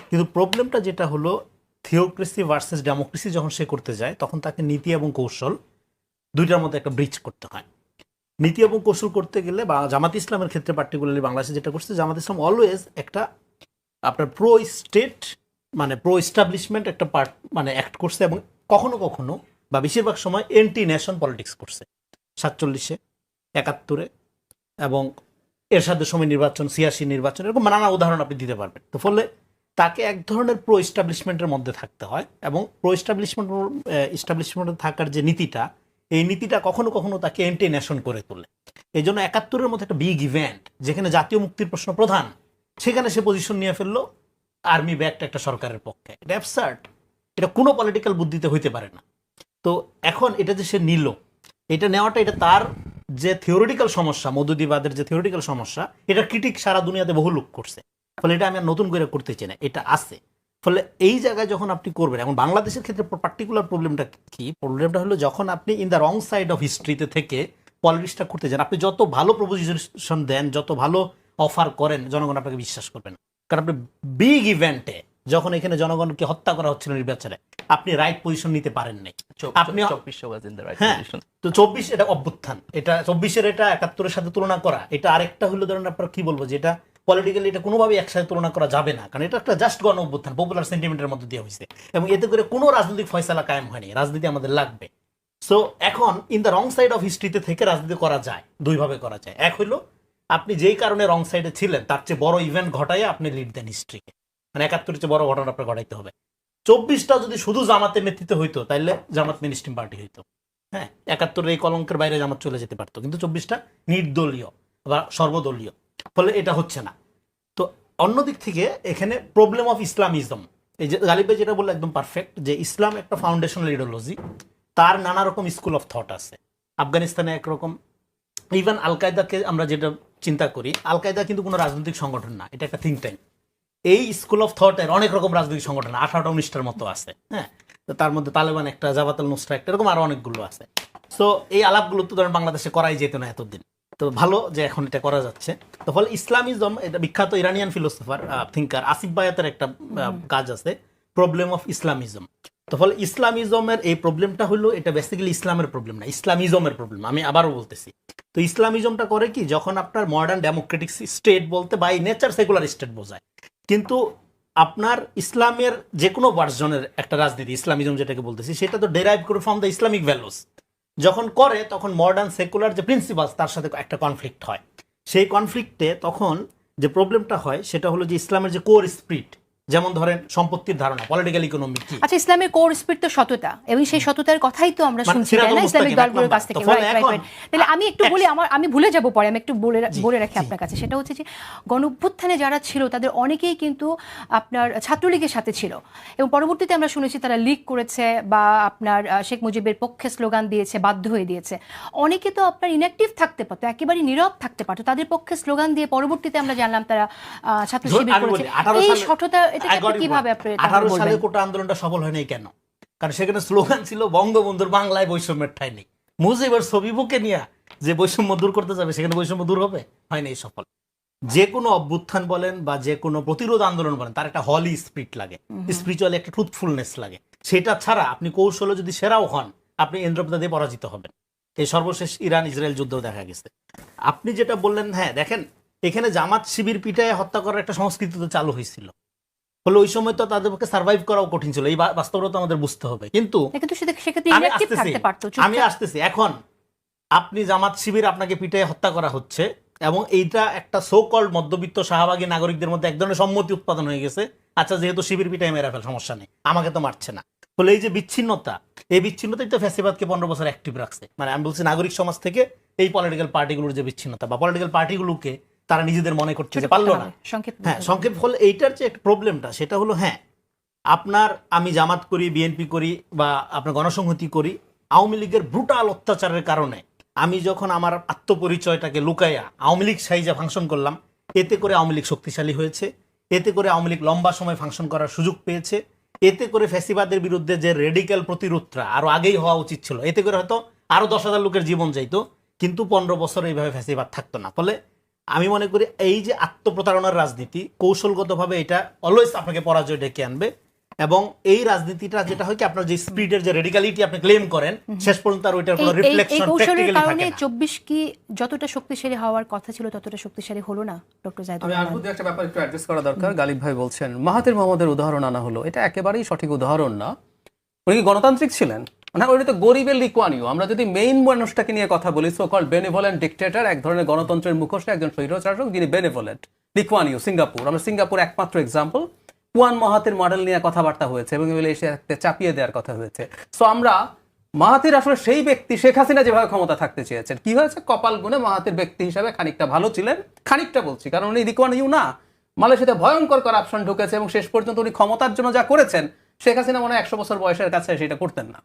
কিন্তু প্রবলেমটা যেটা হলো থিওক্রেসি ভার্সেস ডেমোক্রেসি যখন সে করতে যায়, তখন তাকে নীতি এবং কৌশল দুইটার মধ্যে একটা ব্রিজ করতে হয়। নীতি এবং কৌশল করতে গেলে বা জামাত ইসলামের ক্ষেত্রে পার্টিকুলারলি বাংলাদেশে যেটা করছে, জামাত ইসলাম অলওয়েজ একটা আপনার প্রো স্টেট মানে প্রো এস্টাবলিশমেন্ট একটা পার্ট মানে অ্যাক্ট করছে এবং কখনো কখনো বা বেশিরভাগ সময় এন্টি ন্যাশন পলিটিক্স করছে। সাতচল্লিশে, একাত্তরে এবং এরশাদের সময় নির্বাচন, সিয়াসি নির্বাচন, এরকম নানা উদাহরণ আপনি দিতে পারবেন। তো ফলে তাকে এক ধরনের প্রো এস্টাবলিশমেন্টের মধ্যে থাকতে হয় এবং প্রো এস্টাবলিশমেন্ট এস্টাবলিশমেন্টে থাকার যে নীতিটা, এই নীতিটা কখনো কখনো তাকে এন্টি নেশন করে তোলে। এই জন্য একাত্তরের মধ্যে একটা বিগ ইভেন্ট যেখানে জাতীয় মুক্তির প্রশ্ন প্রধান, সেখানে সে পজিশন নিয়ে ফেলল আর্মি ব্যাকড একটা সরকারের পক্ষে। এটা অ্যাবসার্ট এটা কোনো পলিটিক্যাল বুদ্ধিতে হইতে পারে না। তো এখন এটা যে সে নিল, এটা নেওয়াটা, এটা তার যে থিওরিটিক্যাল সমস্যা মধুদিবাদের যে থিওরিটিক্যাল সমস্যা, এটা ক্রিটিক সারা দুনিয়াতে বহু লোক করছে। ফলে এটা আমি আর নতুন করে করতে চাই না, এটা আছে। ফলে এই জায়গায় যখন আপনি করবেন, এখন বাংলাদেশের ক্ষেত্রে পার্টিকুলার প্রবলেমটা কি? প্রবলেমটা হলো যখন আপনি in the wrong side of হিস্ট্রিতে থেকে পলিটিক্সটা করতে যান, আপনি যত ভালো প্রপোজিশন দেন, যত ভালো অফার করেন, জনগণ আপনাকে বিশ্বাস করবেন কারণ আপনি বিগ ইভেন্টে যখন এখানে জনগণকে হত্যা করা হচ্ছিল নির্বাচনে আপনি রাইট পজিশন নিতে পারেন নাই। আপনি হ্যাঁ তো চব্বিশ এটা অভ্যুত্থান। এটা চব্বিশের এটা একাত্তরের সাথে তুলনা করা। এটা আরেকটা হলো ধরেন আপনার কি বলব যে এটা পলিটিক্যালি এটা কোনোভাবে একসাথে তুলনা করা যাবে না। কারণ এটা একটা জাস্ট গণ অভ্যুত্থান পপুলার সেন্টিমেন্টের মধ্যে দিয়ে হয়েছে। এবং এতে করে কোনো রাজনৈতিক ফয়সালা কায়েম হয়নি। রাজনীতি আমাদের লাগবে। সো এখন in the wrong side of হিস্ট্রিতে থেকে রাজনীতি করা যায় দুইভাবে করা যায়। এক হইল আপনি যেই কারণে রং সাইডে ছিলেন তার চেয়ে বড় ইভেন্ট ঘটায় আপনি লিড দেন হিস্ট্রিকে মানে একাত্তরের চেয়ে বড় ঘটনা আপনার ঘটাইতে হবে। চব্বিশটা যদি শুধু জামাতের নেতৃত্বে হইতো, তাইলে জামাত মিনিস্ট্রিম পার্টি হইতো। হ্যাঁ একাত্তরের এই কলঙ্কের বাইরে জামাত চলে যেতে পারতো। কিন্তু চব্বিশটা নির্দলীয় বা সর্বদলীয়। ফলে এটা হচ্ছে না। তো অন্যদিক থেকে এখানে প্রবলেম অফ ইসলামিজম এই যে গালিব ভাই যেটা বলল একদম পারফেক্ট যে ইসলাম একটা ফাউন্ডেশনাল ইডিওলজি তার নানা রকম স্কুল অফ থট আছে। আফগানিস্তানে একরকম। ইভেন আল কায়দাকে আমরা যেটা চিন্তা করি আল কায়দা কিন্তু কোনো রাজনৈতিক সংগঠন না, এটা একটা থিঙ্ক ট্যাঙ্ক এই স্কুল অফ থটের অনেক রকম রাজনৈতিক সংগঠন, আঠারোটা উনিশটার মতো আছে হ্যাঁ? তো তার মধ্যে তালেবান একটা জাবাতাল নুসরা একটা, এরকম আরও অনেকগুলো আছে। সো এই আলাপগুলো তো ধরেন বাংলাদেশে করাই যেত না এতদিন। তো ভালো যে এখন এটা করা যাচ্ছে। তো ফলে ইসলামিজম, এটা বিখ্যাত ইরানিয়ান ফিলোসফার থিঙ্কার আসিফ বায়াতের একটা কাজ আছে প্রবলেম অফ ইসলামিজম। তো ফলে ইসলামিজমের এই প্রবলেমটা হলো, এটা বেসিক্যালি ইসলামের প্রবলেম না, ইসলামিজমের প্রবলেম আমি আবারও বলতেছি। তো ইসলামিজমটা করে কি, যখন আপনার মডার্ন ডেমোক্রেটিক স্টেট বলতে বাই নেচার সেকুলার স্টেট বোঝায়। কিন্তু আপনার ইসলামের যে কোনো ভার্জনের একটা রাজনীতি, ইসলামিজম যেটাকে বলতেছি, সেটা তো ডেরাইভ করে ফ্রম দ্য ইসলামিক ভ্যালুস যখন করে, তখন মডার্ন সেকুলার যে প্রিন্সিপালস তার সাথে একটা কনফ্লিক্ট হয়। সেই কনফ্লিক্টে তখন যে প্রবলেমটা হয়, সেটা হলো যে ইসলামের যে কোর স্পিরিট যেমন ধরেন সম্পত্তির ধারণা পলিটিক্যাল ইকোনমি কি? আচ্ছা ইসলামের কোর স্পিরিট তো সততা এবং সেই সততার কথাই তো আমরা মানে শুনছি তাই না? ইসলামিক দলগুলোর কাছ থেকে. তাহলে আমি একটু বলি আমার আমি ভুলে যাব পরে আমি একটু বলে বলে রাখি আপনার কাছে। সেটা হচ্ছে যে গণঅভ্যুত্থানে যারা ছিল তাদের অনেকেই কিন্তু আপনার ছাত্রলীগের সাথে ছিল। এবং পরবর্তীতে আমরা শুনেছি তারা লিক করেছে বা আপনার শেখ মুজিবের পক্ষে স্লোগান দিয়েছে বাধ্য হয়ে দিয়েছে। অনেকে তো আপনার ইনঅ্যাক্টিভ থাকতে পারতো একেবারে নীরব থাকতে পারতো তাদের পক্ষে স্লোগান দিয়ে পরবর্তীতে আমরা জানলাম তারা আহ, ছাত্র শিবির করেছে। এই সালে- সততা এটাকে I got আপনি it কীভাবে আপনি 18 সালে কোটা আন্দোলনটা সফল হয়নি কেন? কারণ সেখানে স্লোগান ছিল বঙ্গবন্ধুর বাংলায় বৈষম্যের ঠাই নেই। মুজিবের ছবি বুকে নিয়ে যে বৈষম্য দূর করতে যাবে সেখানে বৈষম্য দূর হবে? হয়নি সফল। যে কোনো অভ্যুত্থান বলেন বা যে কোনো প্রতিরোধ আন্দোলন বলেন তার একটা হলি স্পিরিট লাগে। স্পিরিচুয়ালি একটা ট্রুথফুলনেস লাগে। সেটা ছাড়া আপনি কৌশলে যদি সেরাও হন আপনি ইন্দ্রপ্রদা দিয়ে পরাজিত হবেন। এই সর্বশেষ ইরান ইসরায়েল যুদ্ধও দেখা গেছে। আপনি যেটা বললেন হ্যাঁ দেখেন এখানে জামাত শিবির পিটায় হত্যা করার একটা সংস্কৃতি তো চালু হয়েছিল। ফলে ওই সময় তো তাদের পক্ষে সার্ভাইভ করাও কঠিন ছিল। এই বাস্তবতা আমাদের বুঝতে হবে। কিন্তু আমি আসতেছি। এখন আপনি জামাত শিবির আপনাকে পিটে হত্যা করা হচ্ছে এবং এইটা একটা সো কল্ড মধ্যবিত্ত শাহবাগী নাগরিকদের মধ্যে এক ধরনের সম্মতি উৎপাদন হয়ে গেছে। আচ্ছা যেহেতু শিবির পিটায় মেরা ফেল সমস্যা নেই। আমাকে তো মারছে না। ফলে এই যে বিচ্ছিন্নতা এই বিচ্ছিন্নতাই তো ফ্যাসিবাদকে পনেরো বছর অ্যাক্টিভ রাখছে। মানে আমি বলছি নাগরিক সমাজ থেকে এই পলিটিক্যাল পার্টিগুলোর যে বিচ্ছিন্নতা বা পলিটিক্যাল পার্টিগুলোকে তারা নিজেদের মনে করছে যে পারল না। হ্যাঁ সংক্ষেপ ফলে এইটার যে একটা প্রবলেমটা সেটা হলো হ্যাঁ আপনার আমি জামাত করি বিএনপি করি বা আপনার গণসংহতি করি আওয়ামী লীগের ব্রুটাল অত্যাচারের কারণে আমি যখন আমার আত্মপরিচয়টাকে লুকাইয়া আওয়ামী লীগ সাইজা ফাংশন করলাম এতে করে আওয়ামী লীগ শক্তিশালী হয়েছে এতে করে আওয়ামী লীগ লম্বা সময় ফাংশন করার সুযোগ পেয়েছে এতে করে ফ্যাসিবাদের বিরুদ্ধে যে রেডিক্যাল প্রতিরোধটা আরও আগেই হওয়া উচিত ছিল এতে করে হয়তো আরও দশ হাজার লোকের জীবন যাইতো কিন্তু পনেরো বছর এইভাবে ফ্যাসিবাদ থাকতো না। ফলে আমি মনে করি এই যে আত্মপ্রতারণার রাজনীতি কৌশলগতভাবে এটা অলওয়েজ আপনাকে পরাজয় ডেকে আনবে এবং এই রাজনীতিটা যেটা হয় কি আপনার যে স্পিডের যে রেডিকালিটি আপনি ক্লেম করেন শেষ পর্যন্ত আর ওইটার কোনো রিফ্লেকশন প্র্যাকটিক্যালি থাকে না। চব্বিশ কি যতটা শক্তিশালী হওয়ার কথা ছিল ততটা শক্তিশালী হলো না ডক্টর জাহিদুর আমি আর একটা ব্যাপার একটু অ্যাড্রেস করা দরকার। গালিব ভাই বলছেন মাহাতির মোহাম্মদের উদাহরণ আনা হলো। এটা একেবারেই সঠিক উদাহরণ না। উনি কি গণতান্ত্রিক ছিলেন? না উনি তো গরিবের লিকুয়ানিও। আমরা যদি মেইন মানুষটাকে নিয়ে কথা বলি সো কল বেনেভলেন্ট ডিক্টেটর এক ধরনের গণতন্ত্রের মুখোশে একজন স্বৈরশাসক যিনি benevolent Lee Kuan Yew, Singapore. আমরা সিঙ্গাপুর একমাত্র এক্সাম্পল কুয়ান মাহাতির মডেল নিয়ে কথাবার্তা হয়েছে এবং একটা চাপিয়ে দেওয়ার কথা হয়েছে। সো আমরা মাহাতির আসলে সেই ব্যক্তি, শেখ হাসিনা যেভাবে ক্ষমতা থাকতে চেয়েছেন। কি হয়েছে? কপাল গুনে মাহাতির ব্যক্তি হিসাবে খানিকটা ভালো ছিলেন, খানিকটা বলছি, কারণ উনি রিকোয়ানিউ না। মালয়েশিয়াতে ভয়ঙ্কর করাপশন ঢুকেছে এবং শেষ পর্যন্ত উনি ক্ষমতার জন্য যা করেছেন, শেখ হাসিনা মনে হয় একশো বছর বয়সের কাছে সেটা করতেন না।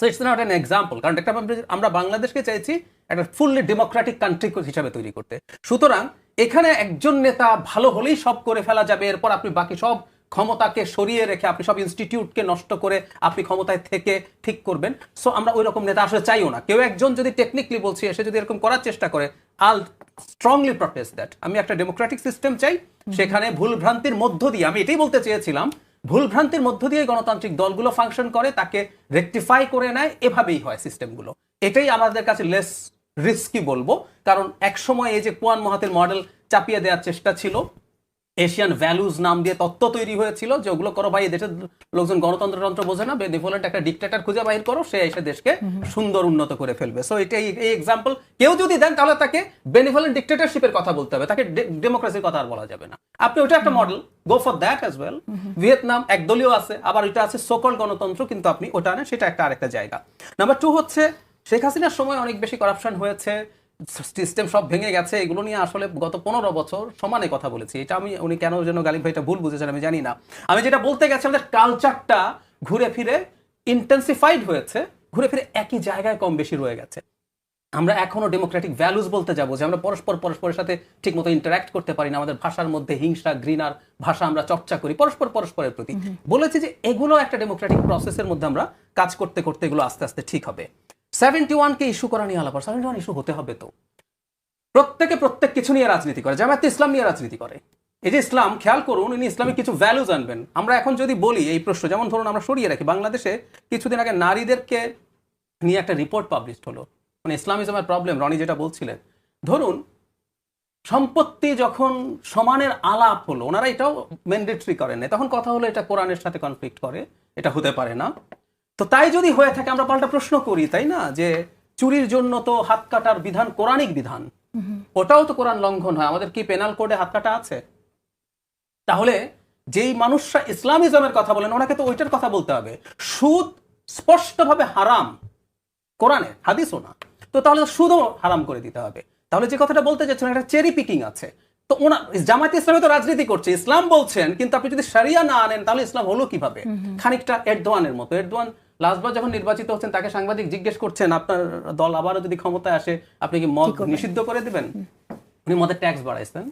So it's not an example কারণ একটা আমরা- বাংলাদেশকে চাইছি একটা ফুললি ডেমোক্রেটিক কান্ট্রি হিসাবে তৈরি করতে। সুতরাং, এখানে একজন নেতা ভালো হলেই সব করে ফেলা যাবে, এরপর আপনি বাকি সব ক্ষমতাকে সরিয়ে রেখে আপনি সব ইনস্টিটিউটকে নষ্ট করে আপনি ক্ষমতায় থেকে ঠিক করবেন। সো আমরা ওই রকম নেতা আসলে চাইও না। কেউ একজন যদি টেকনিক্যালি বলছি এসে যদি এরকম করার চেষ্টা করে আল স্ট্রংলি প্রটেস্ট দ্যাট আমি একটা ডেমোক্রেটিক সিস্টেম চাই, সেখানে ভুল ভ্রান্তির মধ্য দিয়ে, আমি এটাই বলতে চেয়েছিলাম ভুল ভ্রান্তির মধ্য দিয়ে গণতান্ত্রিক দলগুলো ফাংশন করে, তাকে রেক্টিফাই করে নেয়, এভাবেই হয় সিস্টেমগুলো এটাই আমাদের কাছে লেস রিস্কি বলব। কারণ একসময় এই যে কোয়ান মহাতের মডেল চাপিয়ে দেওয়ার চেষ্টা ছিল এশিয়ান ভ্যালুজ নাম দিয়ে তত্ত্ব তৈরি হয়েছিল যে ওগুলো করো ভাই দেশের লোকজন গণতন্ত্র তন্ত্র বোঝে না বেনিভোলেন্ট একটা ডিক্টেটর খুঁজে বাহির করো, সে এসে দেশকে সুন্দর উন্নত করে ফেলবে। সো এটা এই- এক্সাম্পল কেউ যদি দেন, তাহলে তাকে বেনিভোলেন্ট ডিক্টেটরশিপের কথা বলতে হবে। তাকে ডেমোক্রেসির কথা আর বলা যাবে না। আপনি ওটা একটা model go for that as well Vietnam একদলীয় আছে, আবার এটা আছে সকল গণতন্ত্র, কিন্তু আপনি ওটা নেন সেটা একটা আরেকটা জায়গা। নাম্বার টু হচ্ছে, শেখ হাসিনার সময় অনেক বেশি করাপশন হয়েছে। সিস্টেম সব ভেঙে গেছে এগুলো নিয়ে আসলে গত পনেরো বছর সমানে কথা বলেছি। এটা আমি উনি কেন যেন গালিব ভাইটা ভুল বুঝেছেন আমি জানি না। আমি যেটা বলতে গেছি আমাদের কালচারটা ঘুরে ফিরে ইন্টেন্সিফাইড হয়েছে ঘুরে ফিরে একই জায়গায় কম বেশি রয়ে গেছে। আমরা এখনও ডেমোক্রেটিক ভ্যালুজ বলতে যাব যে আমরা পরস্পর পরস্পরের সাথে ঠিকমতো ইন্টারাক্ট করতে পারি না আমাদের ভাষার মধ্যে হিংসা ঘৃণার ভাষা আমরা চর্চা করি পরস্পর পরস্পরের প্রতি। বলেছি যে এগুলো একটা ডেমোক্রেটিক প্রসেসের মধ্যে আমরা কাজ করতে করতে এগুলো আস্তে আস্তে ঠিক হবে। সেভেন্টি ওয়ানকে ইস্যু করা নিয়ে আলাপ সেভেন্টি ওয়ান ইস্যু হতে হবে তো। প্রত্যেকে প্রত্যেক কিছু নিয়ে রাজনীতি করে। জামায়াত ইসলাম নিয়ে রাজনীতি করে। এই যে ইসলাম, খেয়াল করুন, ইনি ইসলামিক কিছু ভ্যালুজ আনবেন। আমরা এখন যদি বলি এই প্রশ্ন, যেমন ধরুন আমরা সরিয়ে রাখি, বাংলাদেশে কিছুদিন আগে নারীদেরকে নিয়ে একটা রিপোর্ট পাবলিশ হলো। মানে ইসলামিজমের প্রবলেম রনি যেটা বলছিলেন। ধরুন, সম্পত্তি যখন সমানের আলাপ হলো, ওনারা এটাও ম্যান্ডেটরি করেন তখন কথা হলো এটা কোরআনের সাথে কনফ্লিক্ট করে। এটা হতে পারে না। তো তাই যদি হয়ে থাকে আমরা পাল্টা প্রশ্ন করি তাই না? যে চুরির জন্য তো হাত কাটার বিধান কোরআনিক বিধান। ওটাও তো কোরআন লঙ্ঘন হয়। আমাদের কি পেনাল কোডে হাত কাটা আছে? তাহলে যেই মানুষরা ইসলামিজমের কথা বলেন ওনাকে তো ওইটার কথা বলতে হবে। সুদ স্পষ্টভাবে হারাম কোরআনে হাদিসও না। তো তাহলে সুদও হারাম করে দিতে হবে। তাহলে যে কথাটা বলতে চাচ্ছেন একটা চেরি পিকিং আছে। তো ওনা জামায়াত ইসলামে তো রাজনীতি করছে ইসলাম বলছেন কিন্তু আপনি যদি সারিয়া না আনেন তাহলে ইসলাম হলো কীভাবে? খানিকটা এরদোয়ানের মতো। এরদোয়ান লাস্টবার যখন নির্বাচিত হচ্ছেন তাকে সাংবাদিক জিজ্ঞেস করছেন আপনার দল আবারও যদি ক্ষমতায় আসে আপনি কি মদ নিষিদ্ধ করে দিবেন? উনি মদের ট্যাক্স বাড়াইছেন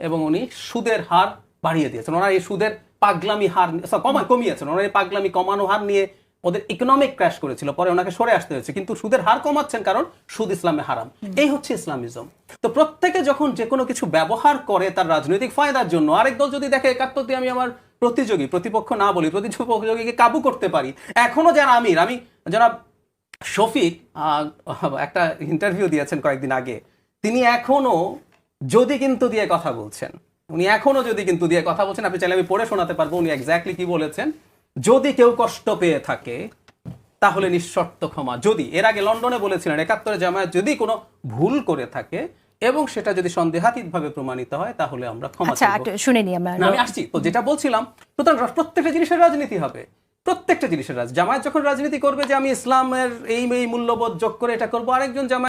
এবং উনি সুদের হার বাড়িয়ে দিয়েছেন। ওনার এই সুদের পাগলামি হার কমা কমিয়েছেন। ওনার এই পাগলামি কমানো হার নিয়ে ওদের ইকোনমিক ক্র্যাশ করেছিল। পরে ওনাকে সরে আসতে হয়েছে। কিন্তু সুদের হার কমাচ্ছেন কারণ সুদ ইসলামে হারাম। এই হচ্ছে ইসলামিজম। তো প্রত্যেকে যখন যে কোনো কিছু ব্যবহার করে তার রাজনৈতিক ফায়দার জন্য আরেক দল যদি দেখে একাত্তর দিয়ে আমি আমার প্রতিযোগী, প্রতিপক্ষ না বলি, প্রতিযোগীকে কাবু করতে পারি। এখনও যারা আমির, আমি যারা শফিক একটা ইন্টারভিউ দিয়েছেন কয়েকদিন আগে। তিনি এখনও যদি কিন্তু দিয়ে কথা বলছেন, উনি এখনও যদি কিন্তু দিয়ে কথা বলছেন, আপনি চাইলে আমি পড়ে শোনাতে পারব উনি এক্স্যাক্টলি কি বলেছেন। যদি কেউ কষ্ট পেয়ে থাকে, তাহলে নিঃশর্ত ক্ষমা। যদি, এর আগে লন্ডনে বলেছিলেন, একাত্তরে জামায়াত যদি কোনো ভুল করে থাকে এবং সেটা যদি সন্দেহাতীত ভাবে প্রমাণিত হয় তাহলে আমরা ক্ষমা আচ্ছা শুনে নিই আমরা। আমি আসছি। তো যেটা বলছিলাম সুতরাং প্রত্যেকটা জিনিসের রাজনীতি হবে। প্রত্যেকটা জিনিসের রাজ জামায়াত যখন রাজনীতি করবে যে আমি ইসলামের এই এই মূল্যবোধ যোগ করে এটা করব আরেকজন জামায়াত